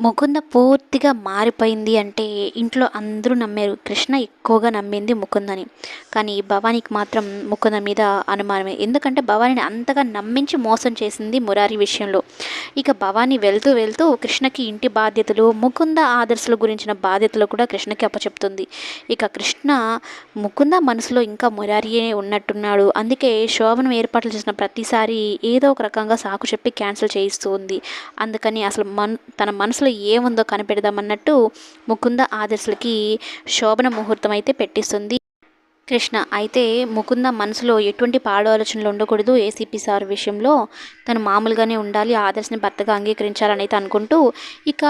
ముకుంద పూర్తిగా మారిపోయింది అంటే ఇంట్లో అందరూ నమ్మారు. కృష్ణ ఎక్కువగా నమ్మింది ముకుందని. కానీ భవానీకి మాత్రం ముకుంద మీద అనుమానమే. ఎందుకంటే భవానీని అంతగా నమ్మించి మోసం చేసింది మురారి విషయంలో. ఇక భవానీ వెళ్తూ వెళ్తూ కృష్ణకి ఇంటి బాధ్యతలు ముకుంద ఆదర్శల గురించిన బాధ్యతలు కూడా కృష్ణకి అప్పచెప్తుంది. ఇక కృష్ణ ముకుంద మనసులో ఇంకా మురారియే ఉన్నట్టున్నాడు. అందుకే శోభనం ఏర్పాట్లు చేసిన ప్రతిసారి ఏదో ఒక రకంగా సాకు చెప్పి క్యాన్సిల్ చేయిస్తూ ఉంది. అందుకని అసలు మన్ తన మనసులో ఏముందో కనిపెడదామన్నట్టు ముకుంద ఆదర్శలకి శోభన ముహూర్తం అయితే పెట్టిస్తుంది. కృష్ణ అయితే ముకుంద మనసులో ఎటువంటి పాడు ఆలోచనలు ఉండకూడదు ఏసీపీ సార్ విషయంలో. తను మామూలుగానే ఉండాలి ఆదర్శని భర్తగా అంగీకరించాలని అయితే అనుకుంటూ ఇక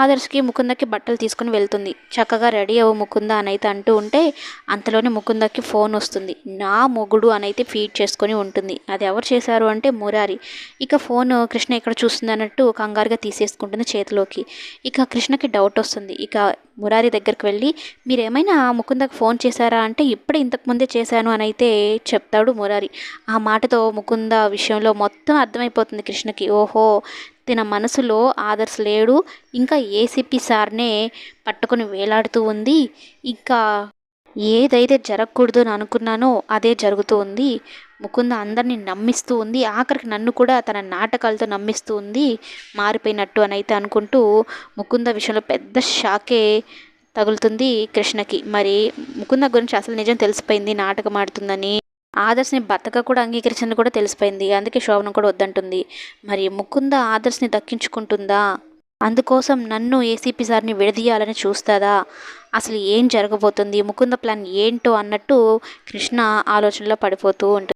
ఆదర్శకి ముకుందకి బట్టలు తీసుకుని వెళ్తుంది. చక్కగా రెడీ అవ్వు ముకుంద అని అయితే అంటూ ఉంటే అంతలోనే ముకుందకి ఫోన్ వస్తుంది. నా మొగుడు అని అయితే ఫీడ్ చేసుకొని ఉంటుంది. అది ఎవరు చేశారు అంటే మురారి. ఇక ఫోన్ కృష్ణ ఎక్కడ చూస్తుంది అన్నట్టు కంగారుగా తీసేసుకుంటుంది చేతిలోకి. ఇక కృష్ణకి డౌట్ వస్తుంది. ఇక మురారి దగ్గరికి వెళ్ళి మీరేమైనా ముకుందకు ఫోన్ చేశారా? అంటే ఇప్పుడే ఇంతకుముందే చేశాను అని అయితే చెప్తాడు మురారి. ఆ మాటతో ముకుంద విషయంలో మొత్తం అర్థమైపోతుంది కృష్ణకి. ఓహో తన మనసులో ఆదర్శ లేడు. ఇంకా ఏసీపీ సార్నే పట్టుకొని వేలాడుతూ ఉంది. ఇంకా ఏదైతే జరగకూడదు అని అనుకున్నానో అదే జరుగుతూ ఉంది. ముకుంద అందరినీ నమ్మిస్తూ ఉంది. ఆఖరికి నన్ను కూడా తన నాటకాలతో నమ్మిస్తూ ఉంది. మారిపోయినట్టు అని అయితే అనుకుంటూ ముకుంద విషయంలో పెద్ద షాకే తగులుతుంది కృష్ణకి. మరి ముకుంద గురించి అసలు నిజం తెలిసిపోయింది నాటకం ఆడుతుందని. ఆదర్శ్ని భర్తగా కూడా అంగీకరించింది కూడా తెలిసిపోయింది. అందుకే శోభనం కూడా వద్దంటుంది. మరి ముకుంద ఆదర్శ్ని దక్కించుకుంటుందా? అందుకోసం నన్ను ఏసీపీ సార్ని విడదీయాలని చూస్తుందా? అసలు ఏం జరగబోతుంది ముకుంద ప్లాన్ ఏంటో అన్నట్టు కృష్ణ ఆలోచనలో పడిపోతూ ఉంటుంది.